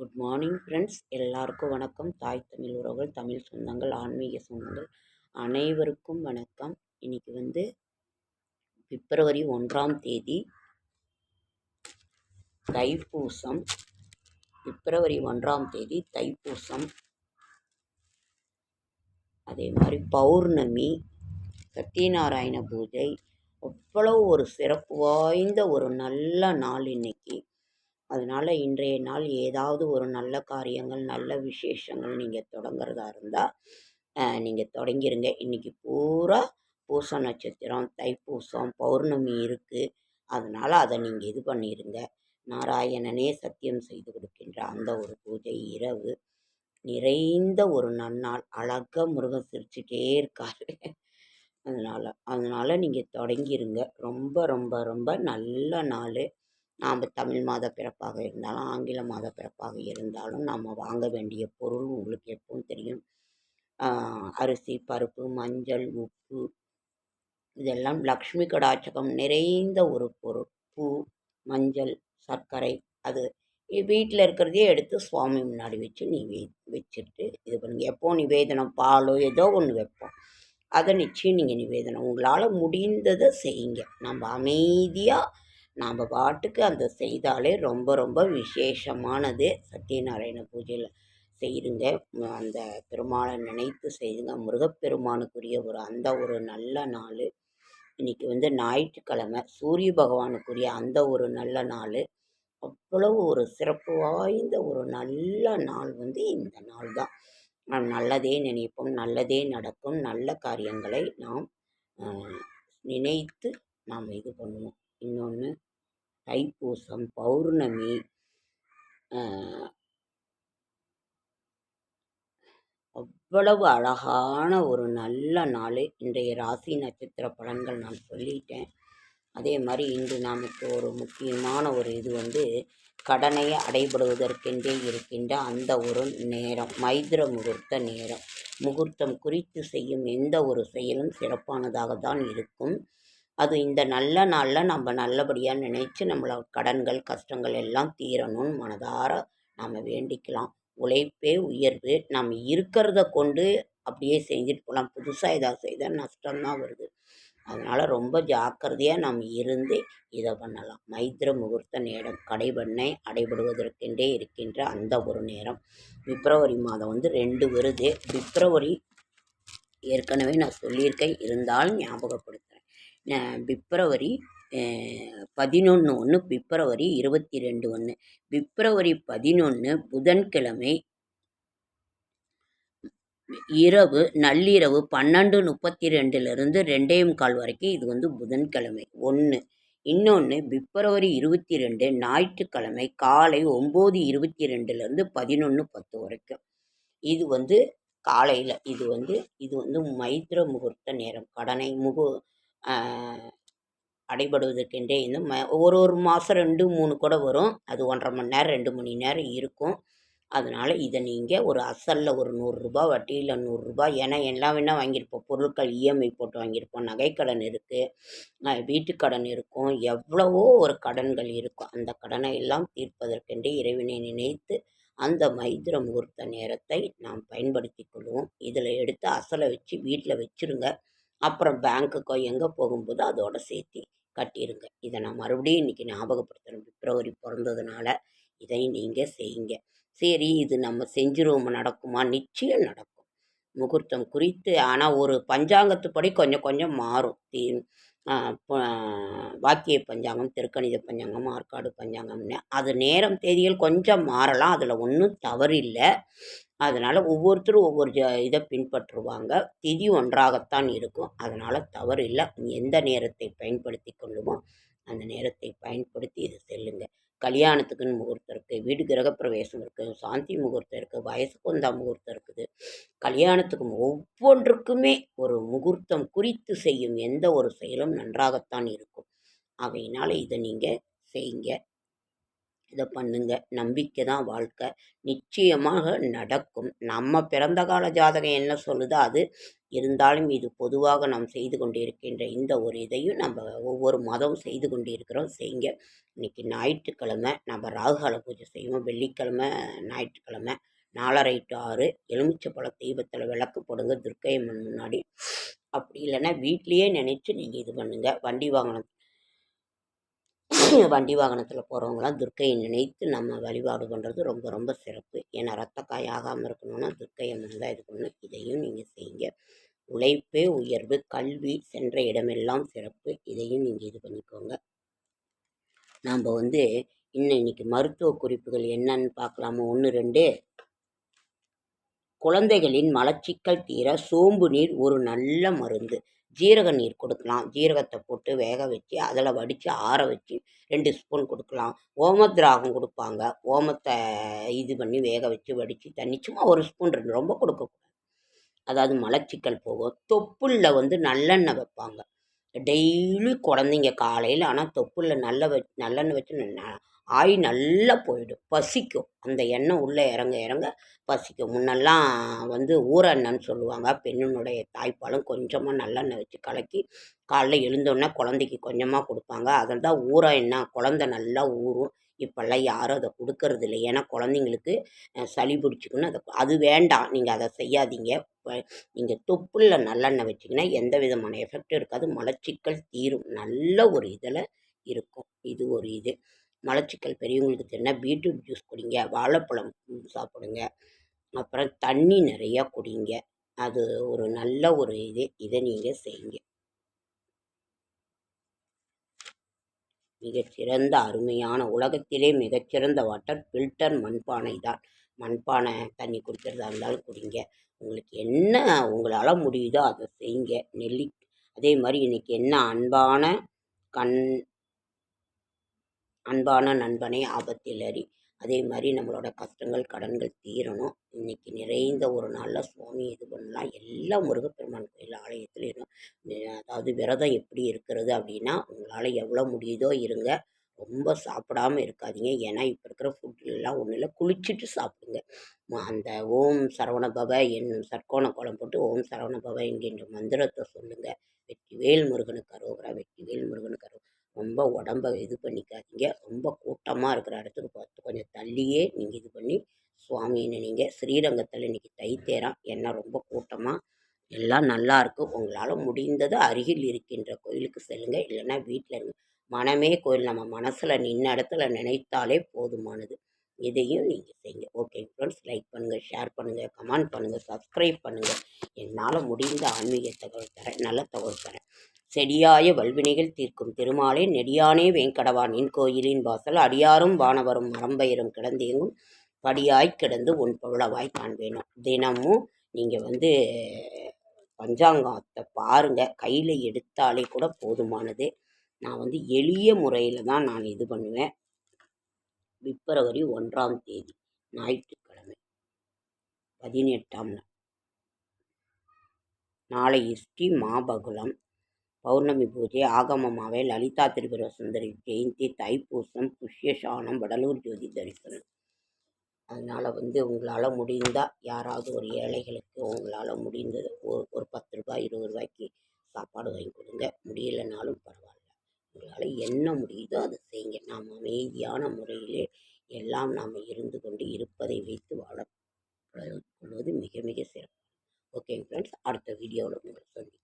Good morning friends. எல்லாருக்கும் வணக்கம். தாய் தமிழ் உறவுகள் தமிழ் சொந்தங்கள் ஆன்மீக சொந்தங்கள் அனைவருக்கும் வணக்கம். இன்னைக்கு வந்து பிப்ரவரி ஒன்றாம் தேதி தைப்பூசம். பிப்ரவரி ஒன்றாம் தேதி தைப்பூசம். அதே மாதிரி பௌர்ணமி சத்யநாராயண பூஜை. அவ்வளோ ஒரு சிறப்பு வாய்ந்த ஒரு நல்ல நாள் இன்னைக்கு. அதனால் இன்றைய நாள் ஏதாவது ஒரு நல்ல காரியங்கள் நல்ல விசேஷங்கள் நீங்கள் தொடங்குறதா இருந்தால் நீங்கள் தொடங்கிருங்க. இன்றைக்கி பூரா பூச நட்சத்திரம் தைப்பூசம் பௌர்ணமி இருக்குது அதனால் அதை நீங்கள் இது பண்ணிடுங்க நாராயணனே சத்தியம் செய்து கொடுக்கின்ற அந்த ஒரு பூஜை இரவு. நிறைந்த ஒரு நன்னாள். அழகாக முருகன் சிரிச்சுட்டே இருக்கார். அதனால் அதனால் நீங்கள் தொடங்கிருங்க. ரொம்ப ரொம்ப ரொம்ப நல்ல நாள். நாம் தமிழ் மாத பிறப்பாக இருந்தாலும் ஆங்கில மாத பிறப்பாக இருந்தாலும் நம்ம வாங்க வேண்டிய பொருள் உங்களுக்கு எப்பவும் தெரியும். அரிசி பருப்பு மஞ்சள் உப்பு இதெல்லாம் லக்ஷ்மி கடாச்சகம் நிறைந்த ஒரு பொருள். பூ மஞ்சள் சர்க்கரை அது வீட்டில் இருக்கிறதையே எடுத்து சுவாமி முன்னாடி வச்சு நீ வச்சுட்டு இது பண்ணுங்கள் எப்போ நிவேதனம் பாலோ ஏதோ ஒன்று வைப்போம். அதை நிச்சயம் நீங்கள் நிவேதனம். உங்களால் முடிந்ததை செய்யுங்க. நம்ம அமைதியாக நாம் பாட்டுக்கு அந்த செய்தாலே ரொம்ப ரொம்ப விசேஷமானது சத்யநாராயண பூஜையில். செய்யுங்க அந்த பெருமாளை நினைத்து செய்யுங்க முருகப்பெருமானுக்குரிய ஒரு அந்த ஒரு நல்ல நாள். இன்றைக்கி வந்து ஞாயிற்றுக்கிழமை. சூரிய பகவானுக்குரிய அந்த ஒரு நல்ல நாள். அவ்வளவு ஒரு சிறப்பு வாய்ந்த ஒரு நல்ல நாள் வந்து இந்த நாள் தான். நாம் நல்லதே நினைப்போம். நல்லதே நடக்கும். நல்ல காரியங்களை நாம் நினைத்து நாம் இது பண்ணுவோம். இன்னொன்று தைப்பூசம் பௌர்ணமி அவ்வளவு அழகான ஒரு நல்ல நாள். இன்றைய ராசி நட்சத்திர பலன்கள் நான் சொல்லிட்டேன். அதே மாதிரி இன்று நமக்கு ஒரு முக்கியமான ஒரு இது வந்து கடனை அடைபடுவதற்கென்றே இருக்கின்ற அந்த ஒரு நேரம் மைத்திர முகூர்த்த நேரம். முகூர்த்தம் குறித்து செய்யும் எந்த ஒரு செயலும் சிறப்பானதாக தான் இருக்கும். அது இந்த நல்ல நாளில் நம்ம நல்லபடியாக நினச்சி நம்மளை கடன்கள் கஷ்டங்கள் எல்லாம் தீரணும்னு மனதார நாம் வேண்டிக்கலாம். உழைப்பே உயர்வு. நம்ம இருக்கிறத கொண்டு அப்படியே செஞ்சுட்டு போகலாம் புதுசாக ஏதாவது செய்தால் நஷ்டம்தான் வருது. அதனால் ரொம்ப ஜாக்கிரதையாக நம்ம இருந்து இதை பண்ணலாம். மைத்திர முகூர்த்த நேரம் கடைபண்ணை அடைபடுவதற்கென்றே இருக்கின்ற அந்த ஒரு நேரம். பிப்ரவரி மாதம் வந்து ரெண்டு வருது. பிப்ரவரி ஏற்கனவே நான் சொல்லியிருக்கேன். இருந்தாலும் ஞாபகப்படுத்த பிப்ரவரி பதினொன்று ஒன்று பிப்ரவரி இருபத்தி ரெண்டு ஒன்று பிப்ரவரி பதினொன்று புதன்கிழமை இரவு நள்ளிரவு பன்னெண்டு முப்பத்தி ரெண்டுலேருந்து ரெண்டே முக்கால் வரைக்கும் இது வந்து புதன்கிழமை ஒன்று இன்னொன்று பிப்ரவரி இருபத்தி ரெண்டு ஞாயிற்றுக்கிழமை காலை ஒம்பது இருபத்தி ரெண்டுலேருந்து பதினொன்று பத்து வரைக்கும். இது வந்து காலையில் இது வந்து இது வந்து மைத்திர முகூர்த்த நேரம். கடனை முகு அடைபடுவதற்கென்றே இந்த ம ஒரு ஒரு மாதம் ரெண்டு மூணு கூட வரும். அது ஒன்றரை மணி நேரம் ரெண்டு மணி நேரம் இருக்கும். அதனால் இதை நீங்கள் ஒரு அசலில் ஒரு நூறுரூபா வட்டியில் நூறுரூபா ஏன்னா எல்லாம் வேணால் வாங்கியிருப்போம். பொருட்கள் இஎம்ஐ போட்டு வாங்கியிருப்போம். நகைக்கடன் இருக்குது வீட்டுக்கடன் இருக்கும். எவ்வளவோ ஒரு கடன்கள் இருக்கும். அந்த கடனை எல்லாம் தீர்ப்பதற்கென்றே இறைவனை நினைத்து அந்த மைத்திர முகூர்த்த நேரத்தை நாம் பயன்படுத்தி கொள்வோம். இதில் எடுத்து அசலை வச்சு வீட்டில் வச்சுருங்க. அப்புறம் பேங்க்குக்கோ எங்கே போகும்போது அதோட சேர்த்து கட்டிடுங்க இதை நான் மறுபடியும் இன்றைக்கி ஞாபகப்படுத்துகிறேன் பிப்ரவரி பிறந்ததுனால இதை நீங்கள் செய்யுங்க. சரி இது நம்ம செஞ்சிருவோம் நடக்குமா? நிச்சயம் நடக்கும். முகூர்த்தம் குறித்து ஆனால் ஒரு பஞ்சாங்கத்துப்படி கொஞ்சம் கொஞ்சம் மாறும். தீ வாக்கிய பஞ்சாங்கம் திருக்கணித பஞ்சாங்கம் ஆற்காடு பஞ்சாங்கம்னு. அது நேரம் தேதிகள் கொஞ்சம் மாறலாம். அதில் ஒன்றும் தவறில்லை. அதனால் ஒவ்வொருத்தரும் ஒவ்வொரு ஜ இதை பின்பற்றுவாங்க. திதி ஒன்றாகத்தான் இருக்கும். அதனால் தவறு இல்லை எந்த நேரத்தை பயன்படுத்தி கொள்ளுமோ அந்த நேரத்தை பயன்படுத்தி இதை செல்லுங்க. கல்யாணத்துக்குன்னு முகூர்த்தம் இருக்குது வீடு கிரகப்பிரவேசம் இருக்குது சாந்தி முகூர்த்தம் இருக்குது வயசு கொந்தா முகூர்த்தம் இருக்குது. கல்யாணத்துக்கு ஒவ்வொன்றுக்குமே ஒரு முகூர்த்தம் குறித்து செய்யும் எந்த ஒரு செயலும் நன்றாகத்தான் இருக்கும். ஆகையினால் இதை நீங்கள் செய்யுங்க இதை பண்ணுங்க. நம்பிக்கை தான் வாழ்க்கை. நிச்சயமாக நடக்கும். நம்ம பிறந்த கால ஜாதகம் என்ன சொல்லுதோ? அது இருந்தாலும் இது பொதுவாக நாம் செய்து கொண்டிருக்கின்ற இந்த ஒரு இதையும் நம்ம ஒவ்வொரு மதம் செய்து கொண்டிருக்கிறோம். செய்யுங்க இன்றைக்கி ஞாயிற்றுக்கிழமை நம்ம ராகுகால பூஜை செய்வோம். வெள்ளிக்கிழமை ஞாயிற்றுக்கிழமை நாலரை டு ஆறு. எலுமிச்சப்பழ தீபத்தில் விளக்கு போடுங்க. துர்க்கையம்மன் முன்னாடி. அப்படி இல்லைன்னா வீட்லேயே நினச்சி நீங்கள் இது பண்ணுங்கள் வண்டி வாகனம் வண்டி வாகனத்தில் போகிறவங்களாம் துர்க்கையை நினைத்து நம்ம வழிபாடு பண்ணுறது ரொம்ப ரொம்ப சிறப்பு. ஏன்னா ரத்த காய் ஆகாமல் இருக்கணும்னா துர்க்கை அம்மன் தான் இது பண்ணணும் இதையும் நீங்கள் செய்யுங்க. உழைப்பே உயர்வு கல்வி சென்ற இடமெல்லாம் சிறப்பு. இதையும் நீங்கள் இது பண்ணிக்கோங்க. நாம் வந்து இன்னும் இன்னைக்கு மருத்துவ குறிப்புகள் என்னன்னு பார்க்கலாமா ஒன்று ரெண்டு. குழந்தைகளின் மலச்சிக்கல் தீர சோம்பு நீர் ஒரு நல்ல மருந்து. ஜீரக நீர் கொடுக்கலாம். ஜீரகத்தை போட்டு வேக வச்சு அதில் வடித்து ஆற வச்சு ரெண்டு ஸ்பூன் கொடுக்கலாம். ஓமத்ராகம் கொடுப்பாங்க. ஓமத்தை இது பண்ணி வேக வச்சு வடித்து தண்ணி சும்மா ஒரு ஸ்பூன் ரெண்டு ரொம்ப கொடுக்கக்கூடாது அதாவது மலச்சிக்கல் போகும். தொப்புளில் வந்து நல்லெண்ணெய் வைப்பாங்க. டெய்லி குழந்தைங்க காலையில் ஆனால் தொப்புளில் நல்ல வ நல்லெண்ணெய் வச்சு ஆய் நல்லா போயிடும். பசிக்கும். அந்த எண்ணெய் உள்ளே இறங்க இறங்க பசிக்கும். முன்னெல்லாம் வந்து ஊற சொல்லுவாங்க. பெண்ணினுடைய தாய்ப்பாலும் கொஞ்சமாக நல்லெண்ணெய் வச்சு கலக்கி காலைல எழுந்தோடனே குழந்தைக்கு கொஞ்சமாக கொடுப்பாங்க. அதில் தான் ஊற எண்ணெய் குழந்த நல்லா ஊறும். இப்போல்லாம் யாரும் அதை கொடுக்கறது இல்லை. ஏன்னா குழந்தைங்களுக்கு சளி பிடிச்சிக்கணும் அதை அது வேண்டாம். நீங்கள் அதை செய்யாதீங்க. நீங்கள் தொப்புளில் நல்லெண்ணெய் வச்சிங்கன்னா எந்த விதமான எஃபெக்டும் இருக்காது. மலச்சிக்கல் தீரும். நல்ல ஒரு இதில் இருக்கும். இது ஒரு இது. மலச்சிக்கல் பெரியவங்களுக்கு தெரினா பீட்ரூட் ஜூஸ் குடிங்க வாழைப்பழம் சாப்பிடுங்க. அப்புறம் தண்ணி நிறையா குடிங்க. அது ஒரு நல்ல ஒரு இது. இதை நீங்கள் செய்யுங்க. மிகச்சிறந்த அருமையான உலகத்திலே மிகச்சிறந்த வாட்டர் ஃபில்டர் மண்பானை தான். மண்பானை தண்ணி குடிக்கிறதா இருந்தாலும் குடிங்க. உங்களுக்கு என்ன உங்களால் முடியுதோ அதை செய்யுங்க. நெல்லி அதே மாதிரி இன்றைக்கி என்ன அன்பான கண் அன்பான நண்பனே ஆபத்தில் அறி அதே மாதிரி நம்மளோட கஷ்டங்கள் கடன்கள் தீரணும். இன்றைக்கி நிறைந்த ஒரு நாளில் சுவாமி இது பண்ணலாம். எல்லா முருகப்பெருமான் கோயில் ஆலயத்துலேயும் அதாவது விரதம் எப்படி இருக்கிறது அப்படின்னா உங்களால் எவ்வளோ முடியுதோ இருங்க. ரொம்ப சாப்பிடாம இருக்காதீங்க. ஏன்னா இப்போ இருக்கிற ஃபுட்லாம் ஒன்றும் இல்லை. குளிச்சுட்டு சாப்பிடுங்க. அந்த ஓம் சரவணபவ என்னும் சர்க்கோண கோலம் போட்டு ஓம் சரவணபவ என்கின்ற மந்திரத்தை சொல்லுங்கள் வெற்றிவேல் முருகனுக்கு அரோகரா வெற்றிவேல் முருகனுக்கு அரோகரா. ரொம்ப உடம்ப இது பண்ணிக்காதீங்க. ரொம்ப கூட்டமாக இருக்கிற இடத்துக்கு பார்த்து கொஞ்சம் தள்ளியே நீங்கள் இது பண்ணி சுவாமியை நினைங்க ஸ்ரீரங்கத்தில் இன்றைக்கி தைத்தேரம் என்ன ரொம்ப கூட்டமாக எல்லாம் நல்லா இருக்கும் உங்களால் முடிந்தது அருகில் இருக்கின்ற கோயிலுக்கு செல்லுங்கள் இல்லைன்னா வீட்டில் இருங்க மனமே கோயில் நம்ம மனசில் நின்ன இடத்துல நினைத்தாலே போதுமானது. இதையும் நீங்கள் செய்யுங்க. ஓகே ஃப்ரெண்ட்ஸ் லைக் பண்ணுங்கள் ஷேர் பண்ணுங்கள் கமெண்ட் பண்ணுங்கள் சப்ஸ்கிரைப் பண்ணுங்கள் என்னால் முடிந்த ஆன்மீக தகவல் தரேன் நல்ல தகவல் தரேன். செடியாய வல்வினைகள் தீர்க்கும் திருமாலே. நெடியானே வேங்கடவானின் கோயிலின் வாசல் அடியாரும் வானவரும் மரம்பெயரும் கிடந்தேங்கும். படியாய் கிடந்து உன் பொருளவாய் காண்பேனும் தினமும் நீங்கள் வந்து பஞ்சாங்கத்தை பாருங்கள் கையில் எடுத்தாலே கூட போதுமானது. நான் வந்து எளிய முறையில் தான் நான் இது பண்ணுவேன். பிப்ரவரி ஒன்றாம் தேதி ஞாயிற்றுக்கிழமை பதினெட்டாம் நாள். நாளை இஷ்டி மாபகுலம் பௌர்ணமி பூஜை ஆகமமாவே லலிதா திரிபுர சுந்தரி ஜெயந்தி தைப்பூசம் புஷ்யசானம் வடலூர் ஜோதி தரிசனம். அதனால் வந்து உங்களால் முடிந்தால் யாராவது ஒரு ஏழைகளுக்கு உங்களால் முடிந்தது ஒரு ஒரு பத்து ரூபாய் இருபது ரூபாய்க்கு சாப்பாடு வாங்கி கொடுங்க. முடியலைனாலும் பரவாயில்ல. உங்களால் என்ன முடியுதோ அதை செய்யுங்க. நாம் அமைதியான முறையிலே எல்லாம் நாம் இருந்து கொண்டு இருப்பதை வைத்து வாழ கொள்வது மிக மிக சிறப்பு. ஓகே ஃப்ரெண்ட்ஸ் அடுத்த வீடியோவில் உங்களை சந்திக்கிறேன்